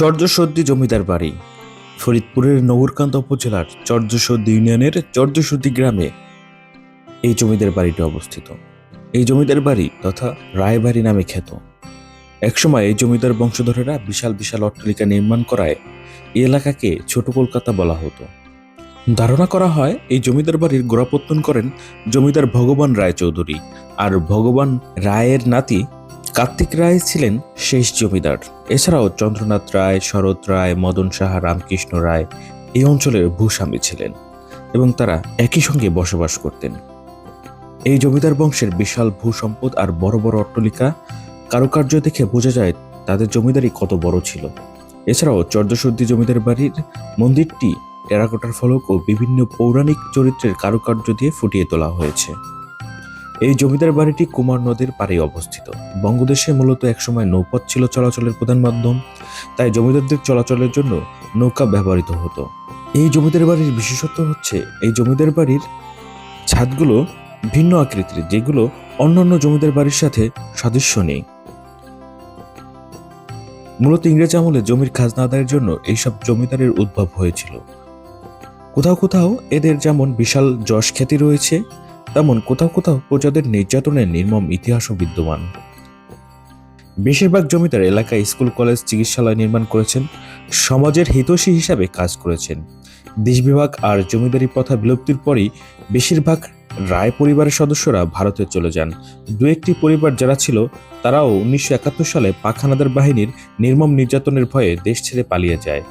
চর্যসদ্দি জমিদার বাড়ি। ফরিদপুরের নগরকান্ত উপজেলার চর্যসদ্দি ইউনিয়নের চর্যসদ্দি গ্রামে এই জমিদার বাড়িটি অবস্থিত। এই জমিদার বাড়ি তথা রায়বাড়ি নামে খ্যাত। একসময় এই জমিদার বংশধরেরা বিশাল বিশাল অট্টালিকা নির্মাণ করায় এই এলাকাকে ছোট কলকাতা বলা হতো। ধারণা করা হয়, এই জমিদার বাড়ির গোড়াপত্তন করেন জমিদার ভগবান রায় চৌধুরী আর ভগবান রায়ের নাতি কার্তিক রায় ছিলেন শেষ জমিদার। এছাড়াও চন্দ্রনাথ রায়, শরৎ রায়, মদন সাহা, রামকৃষ্ণ রায় এই অঞ্চলের ভূস্বামী ছিলেন এবং তারা একই সঙ্গে বসবাস করতেন। এই জমিদার বংশের বিশাল ভূসম্পদ আর বড় বড় অট্টলিকা কারুকার্য দেখে বোঝা যায় তাদের জমিদারি কত বড় ছিল। এছাড়াও চর্যশুদ্ধি জমিদার বাড়ির মন্দিরটি টেরাকোটার ফলক ও বিভিন্ন পৌরাণিক চরিত্রের কারুকার্য দিয়ে ফুটিয়ে তোলা হয়েছে। এই জমিদার বাড়িটি কুমার নদীর পাড়ে অবস্থিত। বঙ্গদেশে মূলত একসময় নৌপথ ছিল চলাচলের প্রধান মাধ্যম, তাই জমিদারদের চলাচলের জন্য নৌকা ব্যবহৃত হতো। এই জমিদার বাড়ির বিশেষত্ব হচ্ছে, এই জমিদার বাড়ির ছাদগুলো ভিন্ন আকৃতির, যেগুলো অন্যান্য জমিদার বাড়ির সাথে সাদৃশ্য নেই। মূলত ইংরেজ আমলে জমির খাজনা আদায়ের জন্য এইসব জমিদারের উদ্ভব হয়েছিল। কোথাও কোথাও এদের যেমন বিশাল যশ খ্যাতি রয়েছে তেমন কোথাও কোথাও প্রজাদের নির্যাতনের নির্মম ইতিহাসও বিদ্যমান। বেশিরভাগ জমিদার এলাকায় স্কুল, কলেজ, চিকিৎসালয় নির্মাণ করেছেন, সমাজের হিতৈষী হিসাবে কাজ করেছেন। দেশ বিভাগ আর জমিদারি প্রথা বিলুপ্তির পরই বেশিরভাগ রায় পরিবারের সদস্যরা ভারতে চলে যান। দু একটি পরিবার যারা ছিল, তারাও উনিশশো একাত্তর সালে পাখানাদার বাহিনীর নির্মম নির্যাতনের ভয়ে দেশ ছেড়ে পালিয়ে যায়।